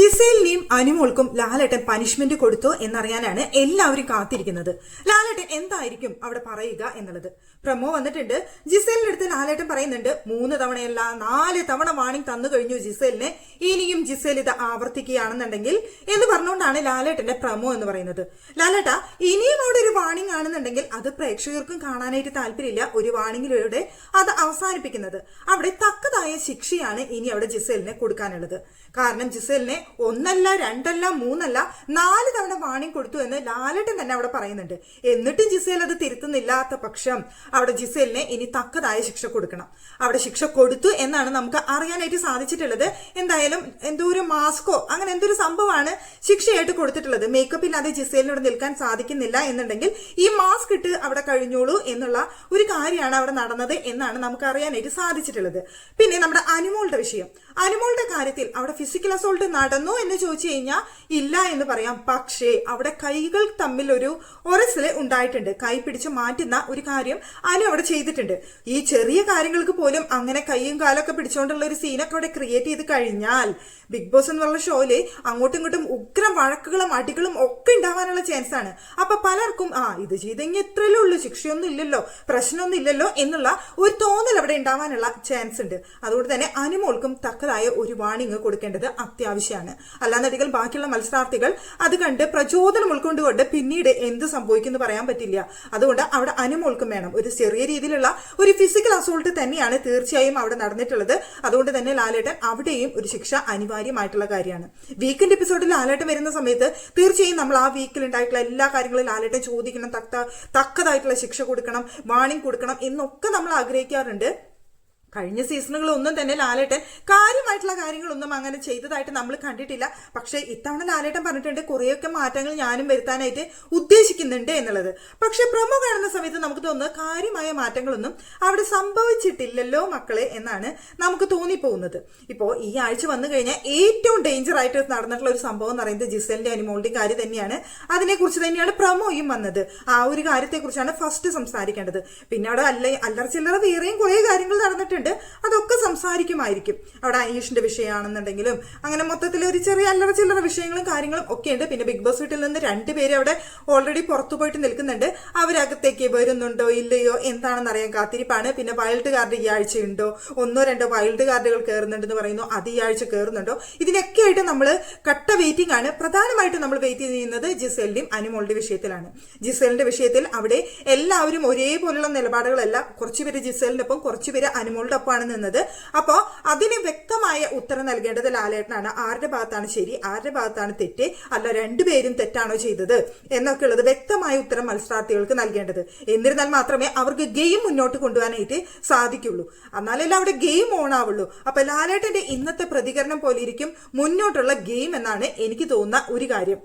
ജിസേലിനെയും അനുമോൾക്കും ലാലേട്ടൻ punishment കൊടുത്തു എന്നറിയാനാണ് എല്ലാവരും കാത്തിരിക്കുന്നത്. ലാലേട്ടൻ എന്തായിരിക്കും അവിടെ പറയുക എന്നുള്ളത്? പ്രമോ വന്നിട്ടുണ്ട്. ജിസേലിന്റെ അടുത്ത് ലാലേട്ടൻ പറയുന്നുണ്ട് മൂന്ന് തവണയല്ല നാല് തവണ വാണിംഗ് തന്നു കഴിഞ്ഞു ജിസേലിനെ. ഇനിയും ജിസേൽ ഇത് ആവർത്തിക്കുകയാണെന്നുണ്ടെങ്കിൽ എന്ന് പറഞ്ഞുകൊണ്ടാണ് ലാലേട്ടന്റെ പ്രമോ എന്ന് പറയുന്നത്. ലാലേട്ട ഇനിയും അവിടെ ഒരു വാണിംഗ് ആണെന്നുണ്ടെങ്കിൽ അത് പ്രേക്ഷകർക്കും കാണാനായിട്ട് താല്പര്യമില്ല. ഒരു വാണിംഗിലൂടെ അത് അവസാനിപ്പിക്കുന്നത്. അവിടെ തക്കതായ ശിക്ഷയാണ് ഇനി അവിടെ ജിസേലിനെ കൊടുക്കാനുള്ളത്. കാരണം ജിസേലിനെ ഒന്നല്ല രണ്ടല്ല മൂന്നല്ല നാല് തവണ വാണിംഗ് കൊടുത്തു എന്ന് ലാലേട്ടൻ തന്നെ അവിടെ പറയുന്നുണ്ട്. എന്നിട്ടും ജിസേൽ അത് തിരുത്തുന്നില്ലാത്ത പക്ഷം അവിടെ ജിസേലിനെ ഇനി തക്കതായ ശിക്ഷ കൊടുക്കണം. അവിടെ ശിക്ഷ കൊടുത്തു എന്നാണ് നമുക്ക് അറിയാനായിട്ട് സാധിച്ചിട്ടുള്ളത്. എന്തായാലും എന്തോ ഒരു മാസ്കോ അങ്ങനെ എന്തൊരു സംഭവമാണ് ശിക്ഷയായിട്ട് കൊടുത്തിട്ടുള്ളത്. മേക്കപ്പ് ഇല്ലാതെ ജിസേലിനോട് നിൽക്കാൻ സാധിക്കുന്നില്ല എന്നുണ്ടെങ്കിൽ ഈ മാസ്ക് ഇട്ട് അവിടെ കഴിഞ്ഞോളൂ എന്നുള്ള ഒരു കാര്യമാണ് അവിടെ നടന്നത് എന്നാണ് നമുക്ക് അറിയാനായിട്ട് സാധിച്ചിട്ടുള്ളത്. പിന്നെ നമ്മുടെ അനുമോളുടെ വിഷയം. അനുമോളുടെ കാര്യത്തിൽ അവിടെ ഫിസിക്കൽ അസോൾട്ട് നടന്നു എന്ന് ചോദിച്ചു കഴിഞ്ഞാൽ ഇല്ല എന്ന് പറയാം. പക്ഷേ അവിടെ കൈകൾ തമ്മിൽ ഒരു ഒരസിൽ ഉണ്ടായിട്ടുണ്ട്. കൈ പിടിച്ച് മാറ്റുന്ന ഒരു കാര്യം അനു അവിടെ ചെയ്തിട്ടുണ്ട്. ഈ ചെറിയ കാര്യങ്ങൾക്ക് പോലും അങ്ങനെ കൈയും കാലൊക്കെ പിടിച്ചുകൊണ്ടുള്ള ഒരു സീനൊക്കെ അവിടെ ക്രിയേറ്റ് ചെയ്ത് കഴിഞ്ഞാൽ ബിഗ് ബോസ് എന്നുള്ള ഷോയിൽ അങ്ങോട്ടും ഇങ്ങോട്ടും ഉഗ്രം വഴക്കുകളും അടികളും ഒക്കെ ഉണ്ടാവാനുള്ള ചാൻസ് ആണ്. അപ്പൊ പലർക്കും ആ ഇത് ചെയ്തെങ്കിൽ ഇത്രയല്ലേ ഉള്ളൂ ശിക്ഷയൊന്നും ഇല്ലല്ലോ പ്രശ്നമൊന്നും ഇല്ലല്ലോ എന്നുള്ള ഒരു തോന്നൽ അവിടെ ഉണ്ടാവാനുള്ള ചാൻസ് ഉണ്ട്. അതുകൊണ്ട് തന്നെ അനുമോൾക്കും തക്കതായ ഒരു വാണിംഗ് കൊടുക്കേണ്ടത് അത്യാവശ്യമാണ്. അല്ലാന്നധികം ബാക്കിയുള്ള മത്സരാർത്ഥികൾ അത് കണ്ട് പ്രചോദനം ഉൾക്കൊണ്ടുകൊണ്ട് പിന്നീട് എന്ത് സംഭവിക്കും എന്ന് പറയാൻ പറ്റില്ല. അതുകൊണ്ട് അവിടെ അനുമോൾക്കും വേണം. ഒരു ചെറിയ രീതിയിലുള്ള ഒരു ഫിസിക്കൽ അസോൾട്ട് തന്നെയാണ് തീർച്ചയായും അവിടെ നടന്നിട്ടുള്ളത്. അതുകൊണ്ട് തന്നെ ലാലേട്ടൻ അവിടെയും ഒരു ശിക്ഷ അനിവാര്യമായിട്ടുള്ള കാര്യമാണ്. വീക്കെൻഡ് എപ്പിസോഡിൽ ലാലേട്ടൻ വരുന്ന സമയത്ത് തീർച്ചയായും നമ്മൾ ആ വീക്കിൽ ഉണ്ടായിട്ടുള്ള എല്ലാ കാര്യങ്ങളും ലാലേട്ടൻ ചോദിക്കണം തക്ക തക്കതായിട്ടുള്ള ശിക്ഷ കൊടുക്കണം വാണിംഗ് കൊടുക്കണം എന്നൊക്കെ നമ്മൾ ആഗ്രഹിക്കാറുണ്ട്. കഴിഞ്ഞ സീസണുകളൊന്നും തന്നെ ലാലേട്ടൻ കാര്യമായിട്ടുള്ള കാര്യങ്ങളൊന്നും അങ്ങനെ ചെയ്തതായിട്ട് നമ്മൾ കണ്ടിട്ടില്ല. പക്ഷേ ഇത്തവണ ലാലേട്ടൻ പറഞ്ഞിട്ടുണ്ട് കുറേയൊക്കെ മാറ്റങ്ങൾ ഞാനും വരുത്താനായിട്ട് ഉദ്ദേശിക്കുന്നുണ്ട് എന്നുള്ളത്. പക്ഷേ പ്രമോ കാണുന്ന സമയത്ത് നമുക്ക് തോന്നുന്നത് കാര്യമായ മാറ്റങ്ങളൊന്നും അവിടെ സംഭവിച്ചിട്ടില്ലല്ലോ മക്കളെ എന്നാണ് നമുക്ക് തോന്നിപ്പോകുന്നത്. ഇപ്പോൾ ഈ ആഴ്ച വന്നു കഴിഞ്ഞാൽ ഏറ്റവും ഡേഞ്ചർ ആയിട്ട് നടന്നിട്ടുള്ള ഒരു സംഭവം എന്ന് പറയുന്നത് ജിസലിന്റെ അനിമോളുടെ കാര്യം തന്നെയാണ്. അതിനെക്കുറിച്ച് തന്നെയാണ് പ്രമോയും വന്നത്. ആ ഒരു കാര്യത്തെക്കുറിച്ചാണ് ഫസ്റ്റ് സംസാരിക്കേണ്ടത്. പിന്നെ അവിടെ അല്ല അല്ലറ ചില്ലറ വേറെയും കുറേ കാര്യങ്ങൾ നടന്നിട്ടുണ്ട്. ഉണ്ട് അതൊക്കെ സംസാരിക്കുമായിരിക്കും. അവിടെ അനീഷിന്റെ വിഷയമാണെന്നുണ്ടെങ്കിലും അങ്ങനെ മൊത്തത്തിൽ ഒരു ചെറിയ അല്ലറ ചില്ലറ വിഷയങ്ങളും കാര്യങ്ങളും ഒക്കെ ഉണ്ട് പിന്നെ ബിഗ് ബോസ് വീട്ടിൽ നിന്ന് രണ്ട് പേര് അവിടെ ഓൾറെഡി പുറത്തു പോയിട്ട് നിൽക്കുന്നുണ്ട്. അവരകത്തേക്ക് വരുന്നുണ്ടോ ഇല്ലയോ എന്താണെന്ന് അറിയാൻ കാത്തിരിപ്പാണ്. പിന്നെ വൈൽഡ് കാർഡ് ഈ ആഴ്ച ഉണ്ടോ ഒന്നോ രണ്ടോ വൈൽഡ് കാർഡുകൾ കയറുന്നുണ്ടെന്ന് പറയുന്നു. അത് ഈ ആഴ്ച കയറുന്നുണ്ടോ ഇതിനൊക്കെ ആയിട്ട് നമ്മൾ കട്ട വെയിറ്റിംഗ് ആണ്. പ്രധാനമായിട്ടും നമ്മൾ വെയിറ്റ് ചെയ്യുന്നത് ജിസേലിന്റെയും അനുമോളുടെ വിഷയത്തിലാണ്. ജിസേലിന്റെ വിഷയത്തിൽ അവിടെ എല്ലാവരും ഒരേപോലുള്ള നിലപാടുകളല്ല കുറച്ചുപേര് ജിസേലിനൊപ്പം കുറച്ചുപേര് അനുമോളുടെ ഒപ്പമാണ് നിന്നത്. അപ്പോൾ അതിന് വ്യക്തമായ ഉത്തരം നൽകേണ്ടത് ലാലേട്ടനാണ്. ആരുടെ ഭാഗത്താണ് ശരി ആരുടെ ഭാഗത്താണ് തെറ്റ് അല്ല രണ്ടുപേരും തെറ്റാണോ ചെയ്തത് എന്നൊക്കെ ഉള്ളത് വ്യക്തമായ ഉത്തരം മത്സരാർത്ഥികൾക്ക് നൽകേണ്ടത്. എന്നിരുന്നാൽ മാത്രമേ അവർക്ക് ഗെയിം മുന്നോട്ട് കൊണ്ടുപോകാനായിട്ട് സാധിക്കുള്ളൂ. എന്നാലല്ലേ അവിടെ ഗെയിം ഓൺ ആവുള്ളൂ. അപ്പൊ ലാലേട്ടന്റെ ഇന്നത്തെ പ്രതികരണം പോലെ ഇരിക്കും. മുന്നോട്ടുള്ള ഗെയിം എന്നാണ് എനിക്ക് തോന്നുന്ന ഒരു കാര്യം.